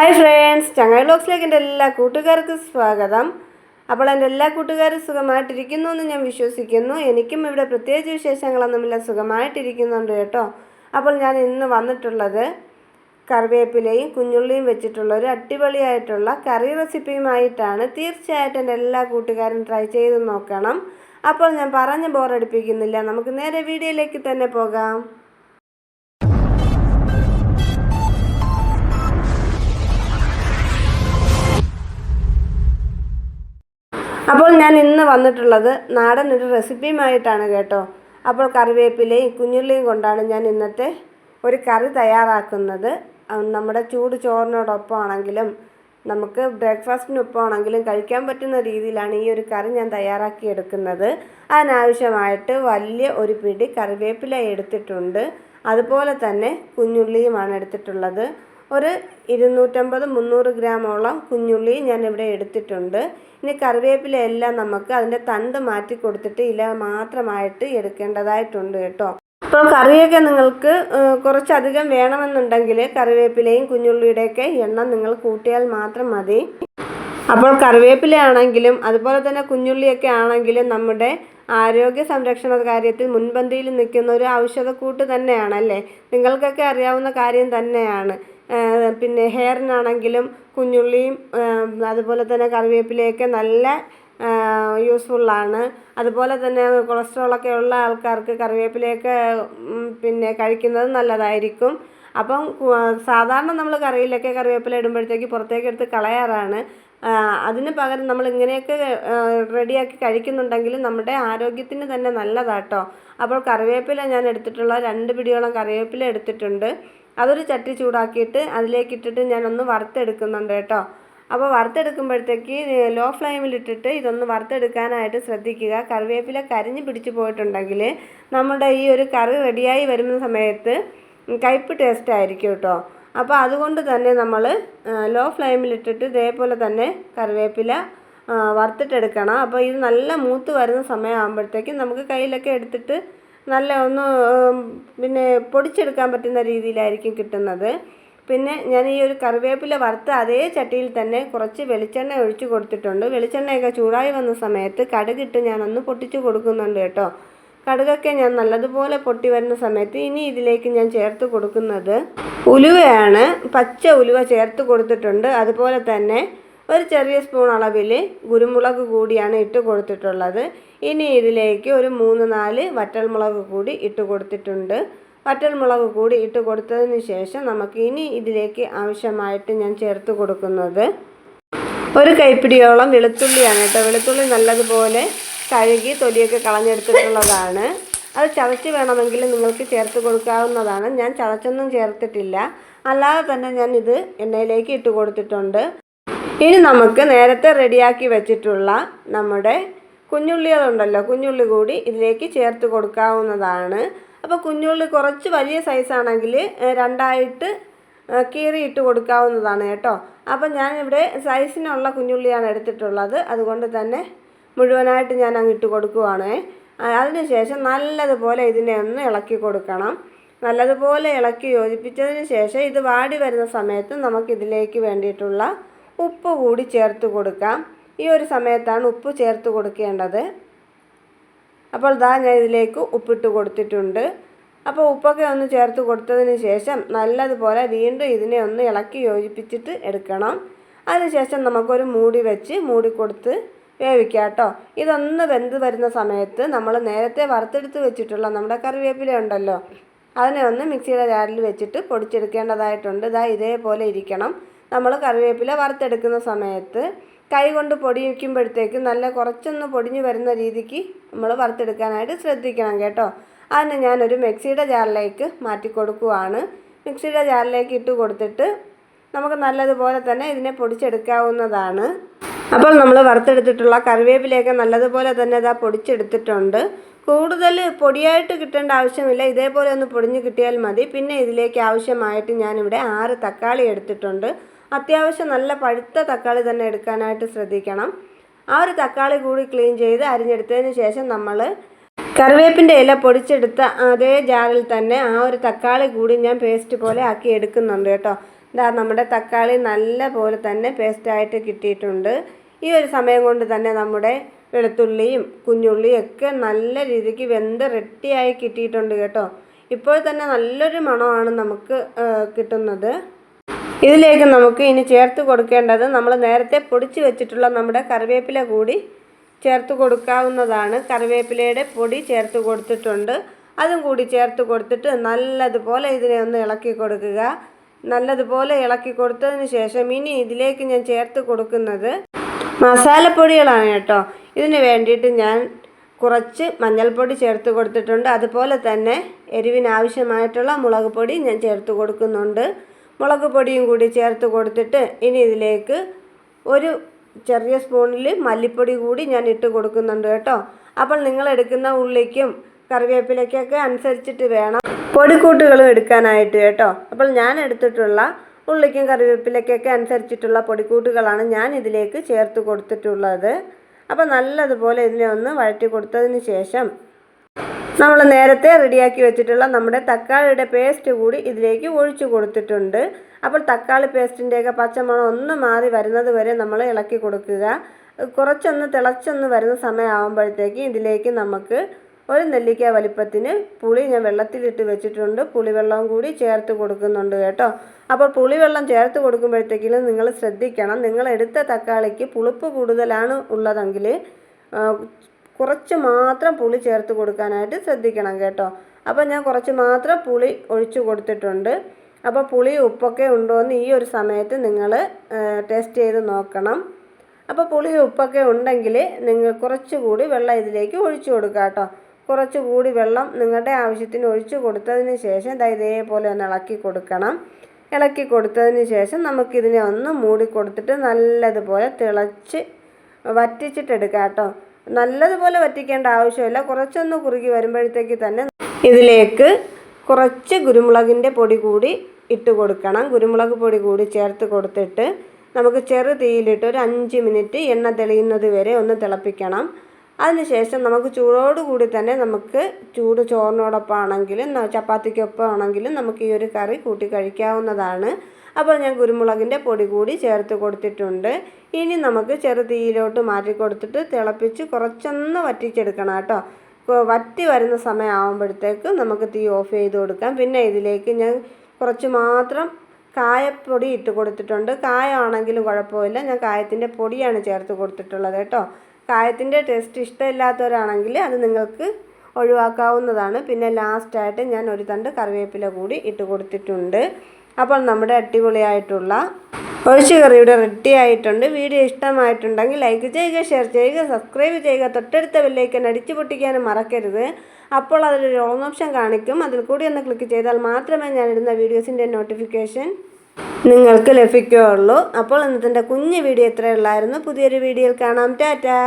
Hi friends ചങ്ങായി ബ്ലോഗ്സിലേക്ക് എന്റെ എല്ലാ കൂട്ടുകാർക്കും സ്വാഗതം. അപ്പോൾ എന്റെ എല്ലാ കൂട്ടുകാരും സുഖമായിട്ടിരിക്കുന്നു എന്ന് ഞാൻ വിശ്വസിക്കുന്നു. എനിക്കും ഇവിടെ പ്രത്യേകിച്ച് വിശേഷങ്ങളൊന്നുമില്ല സുഖമായിട്ടിരിക്കുന്നുണ്ട് കേട്ടോ. അപ്പോൾ ഞാൻ ഇന്ന് വന്നിട്ടുള്ളത് കറിവേപ്പിലയും കുഞ്ഞുള്ളിയും വെച്ചിട്ടുള്ള ഒരു അടിപൊളിയായിട്ടുള്ള കറി റെസിപ്പിയുമായിട്ടാണ്. തീർച്ചയായിട്ടും എന്റെ എല്ലാ കൂട്ടുകാരും ട്രൈ ചെയ്ത് നോക്കണം. അപ്പോൾ ഞാൻ പറഞ്ഞ് ബോറടിപ്പിക്കുന്നില്ല നമുക്ക് നേരെ വീഡിയോയിലേക്ക് തന്നെ പോകാം. ഞാൻ ഇന്ന് വന്നിട്ടുള്ളത് നാടൻ ഒരു റെസിപ്പിയുമായിട്ടാണ് കേട്ടോ. അപ്പോൾ കറിവേപ്പിലയും കുഞ്ഞുള്ളിയും കൊണ്ടാണ് ഞാൻ ഇന്നത്തെ ഒരു കറി തയ്യാറാക്കുന്നത്. നമ്മുടെ ചൂട് ചോറിനോടൊപ്പം ആണെങ്കിലും നമുക്ക് ബ്രേക്ക്ഫാസ്റ്റിനൊപ്പം ആണെങ്കിലും കഴിക്കാൻ പറ്റുന്ന രീതിയിലാണ് ഈ ഒരു കറി ഞാൻ തയ്യാറാക്കി എടുക്കുന്നത് അതിനാവശ്യമായിട്ട് വലിയ ഒരു പിടി കറിവേപ്പില എടുത്തിട്ടുണ്ട്. അതുപോലെ തന്നെ കുഞ്ഞുള്ളിയുമാണ് എടുത്തിട്ടുള്ളത്. ഒരു ഇരുന്നൂറ്റമ്പത് മുന്നൂറ് ഗ്രാമോളം കുഞ്ഞുള്ളി ഞാൻ ഇവിടെ എടുത്തിട്ടുണ്ട്. ഇനി കറിവേപ്പില എല്ലാം നമുക്ക് അതിന്റെ തണ്ട് മാറ്റി കൊടുത്തിട്ട് ഇല മാത്രമായിട്ട് എടുക്കേണ്ടതായിട്ടുണ്ട് കേട്ടോ. ഇപ്പോൾ കറിയൊക്കെ നിങ്ങൾക്ക് കുറച്ചധികം വേണമെന്നുണ്ടെങ്കിൽ കറിവേപ്പിലയും കുഞ്ഞുള്ളിയുടെയൊക്കെ എണ്ണം നിങ്ങൾ കൂട്ടിയാൽ മാത്രം മതി. അപ്പോൾ കറിവേപ്പില ആണെങ്കിലും അതുപോലെ തന്നെ കുഞ്ഞുള്ളിയൊക്കെ ആണെങ്കിലും നമ്മുടെ ആരോഗ്യ സംരക്ഷണ കാര്യത്തിൽ മുൻപന്തിയിൽ നിൽക്കുന്ന ഒരു ഔഷധക്കൂട്ട് തന്നെയാണല്ലേ? നിങ്ങൾക്കൊക്കെ അറിയാവുന്ന കാര്യം തന്നെയാണ്. പിന്നെ ഹെയറിനാണെങ്കിലും കുഞ്ഞുള്ളിയും അതുപോലെ തന്നെ കറിവേപ്പിലയൊക്കെ നല്ല യൂസ്ഫുള്ളാണ് അതുപോലെ തന്നെ കൊളസ്ട്രോളൊക്കെ ഉള്ള ആൾക്കാർക്ക് കറിവേപ്പിലയൊക്കെ പിന്നെ കഴിക്കുന്നത് നല്ലതായിരിക്കും. അപ്പം സാധാരണ നമ്മൾ കറിയിലൊക്കെ കറിവേപ്പില ഇടുമ്പോഴത്തേക്ക് പുറത്തേക്ക് എടുത്ത് കളയാറാണ്. അതിന് പകരം നമ്മൾ ഇങ്ങനെയൊക്കെ റെഡിയാക്കി കഴിക്കുന്നുണ്ടെങ്കിൽ നമ്മുടെ ആരോഗ്യത്തിന് തന്നെ നല്ലതാട്ടോ. അപ്പോൾ കറിവേപ്പില ഞാൻ എടുത്തിട്ടുള്ള രണ്ട് പിടിയോളം കറിവേപ്പില എടുത്തിട്ടുണ്ട്. അതൊരു ചട്ടി ചൂടാക്കിയിട്ട് അതിലേക്കിട്ടിട്ട് ഞാനൊന്ന് വറുത്തെടുക്കുന്നുണ്ട് കേട്ടോ. അപ്പോൾ വറുത്തെടുക്കുമ്പോഴത്തേക്ക് ലോ ഫ്ലെയിമിലിട്ടിട്ട് ഇതൊന്ന് വറുത്തെടുക്കാനായിട്ട് ശ്രദ്ധിക്കുക. കറിവേപ്പില കരിഞ്ഞു പിടിച്ചു പോയിട്ടുണ്ടെങ്കിൽ നമ്മുടെ ഈ ഒരു കറി റെഡിയായി വരുന്ന സമയത്ത് കയ്പ്പ് ടേസ്റ്റ് ആയിരിക്കും കേട്ടോ. അപ്പോൾ അതുകൊണ്ട് തന്നെ നമ്മൾ ലോ ഫ്ലെയിമിലിട്ടിട്ട് ഇതേപോലെ തന്നെ കറിവേപ്പില വറുത്തിട്ടെടുക്കണം. അപ്പോൾ ഇത് നല്ല മൂത്ത് വരുന്ന സമയമാകുമ്പോഴത്തേക്കും നമുക്ക് കയ്യിലൊക്കെ എടുത്തിട്ട് നല്ല ഒന്ന് പിന്നെ പൊടിച്ചെടുക്കാൻ പറ്റുന്ന രീതിയിലായിരിക്കും കിട്ടുന്നത്. പിന്നെ ഞാൻ ഈ ഒരു കറിവേപ്പില വറുത്ത അതേ ചട്ടിയിൽ തന്നെ കുറച്ച് വെളിച്ചെണ്ണ ഒഴിച്ച് കൊടുത്തിട്ടുണ്ട്. വെളിച്ചെണ്ണയൊക്കെ ചൂടായി വന്ന സമയത്ത് കടുകിട്ട് ഞാനൊന്ന് പൊട്ടിച്ച് കൊടുക്കുന്നുണ്ട് കേട്ടോ. കടുകൊക്കെ ഞാൻ നല്ലതുപോലെ പൊട്ടി വരുന്ന സമയത്ത് ഇനി ഇതിലേക്ക് ഞാൻ ചേർത്ത് കൊടുക്കുന്നത് ഉലുവയാണ്. പച്ച ഉലുവ ചേർത്ത് കൊടുത്തിട്ടുണ്ട്. അതുപോലെ തന്നെ ഒരു ചെറിയ സ്പൂൺ അളവിൽ കുരുമുളക് കൂടിയാണ് ഇട്ട് കൊടുത്തിട്ടുള്ളത്. ഇനി ഇതിലേക്ക് ഒരു മൂന്ന് നാല് വറ്റൽമുളക് കൂടി ഇട്ട് കൊടുത്തിട്ടുണ്ട്. വറ്റൽമുളക് കൂടി ഇട്ട് കൊടുത്തതിന് ശേഷം നമുക്ക് ഇനി ഇതിലേക്ക് ആവശ്യമായിട്ട് ഞാൻ ചേർത്ത് കൊടുക്കുന്നത് ഒരു കൈപ്പിടിയോളം വെളുത്തുള്ളിയാണ് കേട്ടോ. വെളുത്തുള്ളി നല്ലതുപോലെ കഴുകി തൊലിയൊക്കെ കളഞ്ഞെടുത്തിട്ടുള്ളതാണ്. അത് ചതച്ച് വേണമെങ്കിൽ നിങ്ങൾക്ക് ചേർത്ത് കൊടുക്കാവുന്നതാണ്. ഞാൻ ചതച്ചൊന്നും ചേർത്തിട്ടില്ല. അല്ലാതെ തന്നെ ഞാൻ ഇത് എണ്ണയിലേക്ക് ഇട്ട് കൊടുത്തിട്ടുണ്ട്. ഇനി നമുക്ക് നേരത്തെ റെഡിയാക്കി വെച്ചിട്ടുള്ള നമ്മുടെ കുഞ്ഞുള്ളികളുണ്ടല്ലോ കുഞ്ഞുള്ളി കൂടി ഇതിലേക്ക് ചേർത്ത് കൊടുക്കാവുന്നതാണ്. അപ്പോൾ കുഞ്ഞുള്ളി കുറച്ച് വലിയ സൈസാണെങ്കിൽ രണ്ടായിട്ട് കീറി ഇട്ട് കൊടുക്കാവുന്നതാണ് കേട്ടോ. അപ്പം ഞാനിവിടെ സൈസിനുള്ള കുഞ്ഞുള്ളിയാണ് എടുത്തിട്ടുള്ളത്. അതുകൊണ്ട് തന്നെ മുഴുവനായിട്ട് ഞാൻ അങ്ങ് ഇട്ട് കൊടുക്കുവാണ്. അതിനുശേഷം നല്ലതുപോലെ ഇതിനെ ഒന്ന് ഇളക്കി കൊടുക്കണം. നല്ലതുപോലെ ഇളക്കി യോജിപ്പിച്ചതിന് ശേഷം ഇത് വാടി വരുന്ന സമയത്ത് നമുക്കിതിലേക്ക് വേണ്ടിയിട്ടുള്ള ഉപ്പ് കൂടി ചേർത്ത് കൊടുക്കാം. ഈ ഒരു സമയത്താണ് ഉപ്പ് ചേർത്ത് കൊടുക്കേണ്ടത്. അപ്പോൾ ദാ ഞാൻ ഇതിലേക്ക് ഉപ്പിട്ട് കൊടുത്തിട്ടുണ്ട്. അപ്പോൾ ഉപ്പൊക്കെ ഒന്ന് ചേർത്ത് കൊടുത്തതിന് ശേഷം നല്ലതുപോലെ വീണ്ടും ഇതിനെ ഒന്ന് ഇളക്കി യോജിപ്പിച്ചിട്ട് എടുക്കണം. അതിനുശേഷം നമുക്കൊരു മൂടി വെച്ച് മൂടി കൊടുത്ത് വേവിക്കാം കേട്ടോ. ഇതൊന്ന് വെന്ത് വരുന്ന സമയത്ത് നമ്മൾ നേരത്തെ വറുത്തെടുത്ത് വെച്ചിട്ടുള്ള നമ്മുടെ കറിവേപ്പില ഉണ്ടല്ലോ അതിനെ ഒന്ന് മിക്സിയുടെ ജാറിൽ വെച്ചിട്ട് പൊടിച്ചെടുക്കേണ്ടതായിട്ടുണ്ട്. ഇതാ ഇതേപോലെ ഇരിക്കണം. നമ്മൾ കറിവേപ്പില വറുത്തെടുക്കുന്ന സമയത്ത് കൈ കൊണ്ട് പൊടിക്കുമ്പോഴത്തേക്ക് നല്ല കുറച്ചൊന്ന് പൊടിഞ്ഞു വരുന്ന രീതിക്ക് നമ്മൾ വറുത്തെടുക്കാനായിട്ട് ശ്രദ്ധിക്കണം കേട്ടോ. അതിന് ഞാനൊരു മിക്സിയുടെ ജാറിലേക്ക് മാറ്റി കൊടുക്കുവാണ്. മിക്സിയുടെ ജാറിലേക്ക് ഇട്ട് കൊടുത്തിട്ട് നമുക്ക് നല്ലതുപോലെ തന്നെ ഇതിനെ പൊടിച്ചെടുക്കാവുന്നതാണ്. അപ്പോൾ നമ്മൾ വറുത്തെടുത്തിട്ടുള്ള കറിവേപ്പിലയൊക്കെ നല്ലതുപോലെ തന്നെ ഇതാ പൊടിച്ചെടുത്തിട്ടുണ്ട്. കൂടുതൽ പൊടിയായിട്ട് കിട്ടേണ്ട ആവശ്യമില്ല. ഇതേപോലെ ഒന്ന് പൊടിഞ്ഞ് കിട്ടിയാൽ മതി. പിന്നെ ഇതിലേക്ക് ആവശ്യമായിട്ട് ഞാനിവിടെ ആറ് തക്കാളി എടുത്തിട്ടുണ്ട്. അത്യാവശ്യം നല്ല പഴുത്ത തക്കാളി തന്നെ എടുക്കാനായിട്ട് ശ്രദ്ധിക്കണം. ആ ഒരു തക്കാളി കൂടി ക്ലീൻ ചെയ്ത് അരിഞ്ഞെടുത്തതിന് ശേഷം നമ്മൾ കറിവേപ്പിന്റെ ഇല പൊടിച്ചെടുത്ത അതേ ജാറിൽ തന്നെ ആ ഒരു തക്കാളി കൂടി ഞാൻ പേസ്റ്റ് പോലെ ആക്കി എടുക്കുന്നുണ്ട് കേട്ടോ. ഇതാ നമ്മുടെ തക്കാളി നല്ല പോലെ തന്നെ പേസ്റ്റായിട്ട് കിട്ടിയിട്ടുണ്ട്. ഈ ഒരു സമയം കൊണ്ട് തന്നെ നമ്മുടെ വെളുത്തുള്ളിയും കുഞ്ഞുള്ളിയും ഒക്കെ നല്ല രീതിക്ക് വെന്ത് റെഡിയായി കിട്ടിയിട്ടുണ്ട് കേട്ടോ. ഇപ്പോൾ തന്നെ നല്ലൊരു മണമാണ് നമുക്ക് കിട്ടുന്നത്. ഇതിലേക്ക് നമുക്ക് ഇനി ചേർത്ത് കൊടുക്കേണ്ടത് നമ്മൾ നേരത്തെ പൊടിച്ച് വെച്ചിട്ടുള്ള നമ്മുടെ കറിവേപ്പില കൂടി ചേർത്ത് കൊടുക്കാവുന്നതാണ്. കറിവേപ്പിലയുടെ പൊടി ചേർത്ത് കൊടുത്തിട്ടുണ്ട്. അതും കൂടി ചേർത്ത് കൊടുത്തിട്ട് നല്ലതുപോലെ ഇതിനെ ഒന്ന് ഇളക്കി കൊടുക്കുക. നല്ലതുപോലെ ഇളക്കി കൊടുത്തതിന് ശേഷം ഇനി ഇതിലേക്ക് ഞാൻ ചേർത്ത് കൊടുക്കുന്നത് മസാലപ്പൊടികളാണ് കേട്ടോ. ഇതിന് വേണ്ടിയിട്ട് ഞാൻ കുറച്ച് മഞ്ഞൾപ്പൊടി ചേർത്ത് കൊടുത്തിട്ടുണ്ട്. അതുപോലെ തന്നെ എരിവിനാവശ്യമായിട്ടുള്ള മുളക് പൊടി ഞാൻ ചേർത്ത് കൊടുക്കുന്നുണ്ട്. മുളക് പൊടിയും കൂടി ചേർത്ത് കൊടുത്തിട്ട് ഇനി ഇതിലേക്ക് ഒരു ചെറിയ സ്പൂണിൽ മല്ലിപ്പൊടി കൂടി ഞാൻ ഇട്ട് കൊടുക്കുന്നുണ്ട് കേട്ടോ. അപ്പോൾ നിങ്ങൾ എടുക്കുന്ന ഉള്ളിക്കും കറിവേപ്പിലയ്ക്കൊക്കെ അനുസരിച്ചിട്ട് വേണം പൊടിക്കൂട്ടുകളും എടുക്കാനായിട്ട് കേട്ടോ. അപ്പോൾ ഞാൻ എടുത്തിട്ടുള്ള ഉള്ളിക്കും കറിവേപ്പിലയ്ക്കൊക്കെ അനുസരിച്ചിട്ടുള്ള പൊടിക്കൂട്ടുകളാണ് ഞാൻ ഇതിലേക്ക് ചേർത്ത് കൊടുത്തിട്ടുള്ളത്. അപ്പോൾ നല്ലതുപോലെ ഇതിനെ ഒന്ന് വഴറ്റി കൊടുത്തതിന് ശേഷം നമ്മൾ നേരത്തെ റെഡിയാക്കി വെച്ചിട്ടുള്ള നമ്മുടെ തക്കാളിയുടെ പേസ്റ്റ് കൂടി ഇതിലേക്ക് ഒഴിച്ചു കൊടുത്തിട്ടുണ്ട്. അപ്പോൾ തക്കാളി പേസ്റ്റിന്റെയൊക്കെ പച്ചമണം ഒന്ന് മാറി വരുന്നത് വരെ നമ്മൾ ഇളക്കി കൊടുക്കുക. കുറച്ചൊന്ന് തിളച്ചൊന്ന് വരുന്ന സമയമാകുമ്പോഴത്തേക്ക് ഇതിലേക്ക് നമുക്ക് ഒരു നെല്ലിക്ക വലിപ്പത്തിന് പുളി ഞാൻ വെള്ളത്തിലിട്ട് വെച്ചിട്ടുണ്ട്. പുളിവെള്ളവും കൂടി ചേർത്ത് കൊടുക്കുന്നുണ്ട് കേട്ടോ. അപ്പോൾ പുളിവെള്ളം ചേർത്ത് കൊടുക്കുമ്പോഴത്തേക്കിലും നിങ്ങൾ ശ്രദ്ധിക്കണം. നിങ്ങൾ എടുത്ത തക്കാളിക്ക് പുളിപ്പ് കൂടുതലാണ് ഉള്ളതെങ്കിൽ കുറച്ച് മാത്രം പുളി ചേർത്ത് കൊടുക്കാനായിട്ട് ശ്രദ്ധിക്കണം കേട്ടോ. അപ്പോൾ ഞാൻ കുറച്ച് മാത്രം പുളി ഒഴിച്ചു കൊടുത്തിട്ടുണ്ട്. അപ്പോൾ പുളി ഉപ്പൊക്കെ ഉണ്ടോ എന്ന് ഈ ഒരു സമയത്ത് നിങ്ങൾ ടേസ്റ്റ് ചെയ്ത് നോക്കണം. അപ്പോൾ പുളി ഉപ്പൊക്കെ ഉണ്ടെങ്കിൽ നിങ്ങൾ കുറച്ചുകൂടി വെള്ളം ഇതിലേക്ക് ഒഴിച്ചു കൊടുക്കുക കേട്ടോ. കുറച്ചുകൂടി വെള്ളം നിങ്ങളുടെ ആവശ്യത്തിന് ഒഴിച്ചു കൊടുത്തതിന് ശേഷം ഇതാ ഇതേപോലെ ഒന്ന് ഇളക്കി കൊടുക്കണം. ഇളക്കി കൊടുത്തതിന് ശേഷം നമുക്കിതിനെ ഒന്ന് മൂടി കൊടുത്തിട്ട് നല്ലതുപോലെ തിളച്ച് വറ്റിച്ചിട്ടെടുക്കാം കേട്ടോ. നല്ലതുപോലെ വറ്റിക്കേണ്ട ആവശ്യമില്ല. കുറച്ചൊന്ന് കുറുകി വരുമ്പോഴത്തേക്ക് തന്നെ ഇതിലേക്ക് കുറച്ച് കുരുമുളകിന്റെ പൊടി കൂടി ഇട്ട് കൊടുക്കണം. കുരുമുളക് പൊടി കൂടി ചേർത്ത് കൊടുത്തിട്ട് നമുക്ക് ചെറു തീയിലിട്ട് ഒരു അഞ്ച് മിനിറ്റ് എണ്ണ തെളിയുന്നത് വരെ ഒന്ന് തിളപ്പിക്കണം. അതിനുശേഷം നമുക്ക് ചൂടോടുകൂടി തന്നെ നമുക്ക് ചൂട് ചോറിനോടൊപ്പം ആണെങ്കിലും ചപ്പാത്തിക്കൊപ്പം ആണെങ്കിലും നമുക്ക് ഈ ഒരു കറി കൂട്ടി കഴിക്കാവുന്നതാണ്. അപ്പോൾ ഞാൻ കുരുമുളകിന്റെ പൊടി കൂടി ചേർത്ത് കൊടുത്തിട്ടുണ്ട്. ഇനി നമുക്ക് ചെറു തീയിലോട്ട് മാറ്റി കൊടുത്തിട്ട് തിളപ്പിച്ച് കുറച്ചൊന്ന് വറ്റിച്ചെടുക്കണം കേട്ടോ. വറ്റി വരുന്ന സമയമാകുമ്പോഴത്തേക്ക് നമുക്ക് തീ ഓഫ് ചെയ്ത് കൊടുക്കാം. പിന്നെ ഇതിലേക്ക് ഞാൻ കുറച്ച് മാത്രം കായപ്പൊടി ഇട്ട് കൊടുത്തിട്ടുണ്ട്. കായമാണെങ്കിലും കുഴപ്പമില്ല. ഞാൻ കായത്തിന്റെ പൊടിയാണ് ചേർത്ത് കൊടുത്തിട്ടുള്ളത് കേട്ടോ. കായത്തിന്റെ ടേസ്റ്റ് ഇഷ്ടമില്ലാത്തവരാണെങ്കിൽ അത് നിങ്ങൾക്ക് ഒഴിവാക്കാവുന്നതാണ്. പിന്നെ ലാസ്റ്റായിട്ട് ഞാൻ ഒരു തണ്ട് കറിവേപ്പില കൂടി ഇട്ട് കൊടുത്തിട്ടുണ്ട്. അപ്പോൾ നമ്മുടെ അടിപൊളിയായിട്ടുള്ള ഒഴിച്ചു കറി ഇവിടെ റെഡി ആയിട്ടുണ്ട്. വീഡിയോ ഇഷ്ടമായിട്ടുണ്ടെങ്കിൽ ലൈക്ക് ചെയ്യുക ഷെയർ ചെയ്യുക സബ്സ്ക്രൈബ് ചെയ്യുക. തൊട്ടടുത്ത ബെല്ലൈക്കൻ അടിച്ചു പൊട്ടിക്കാനും മറക്കരുത്. അപ്പോൾ അതിലൊരു ഓൺ ഓപ്ഷൻ കാണിക്കും. അതിൽ കൂടി ഒന്ന് ക്ലിക്ക് ചെയ്താൽ മാത്രമേ ഞാനിടുന്ന വീഡിയോസിന്റെ നോട്ടിഫിക്കേഷൻ നിങ്ങൾക്ക് ലഭിക്കുകയുള്ളൂ അപ്പോൾ ഇന്നത്തെ കുഞ്ഞു വീഡിയോ ഇത്രയുള്ളായിരുന്നു പുതിയൊരു വീഡിയോയിൽ കാണാം. ടാറ്റാ.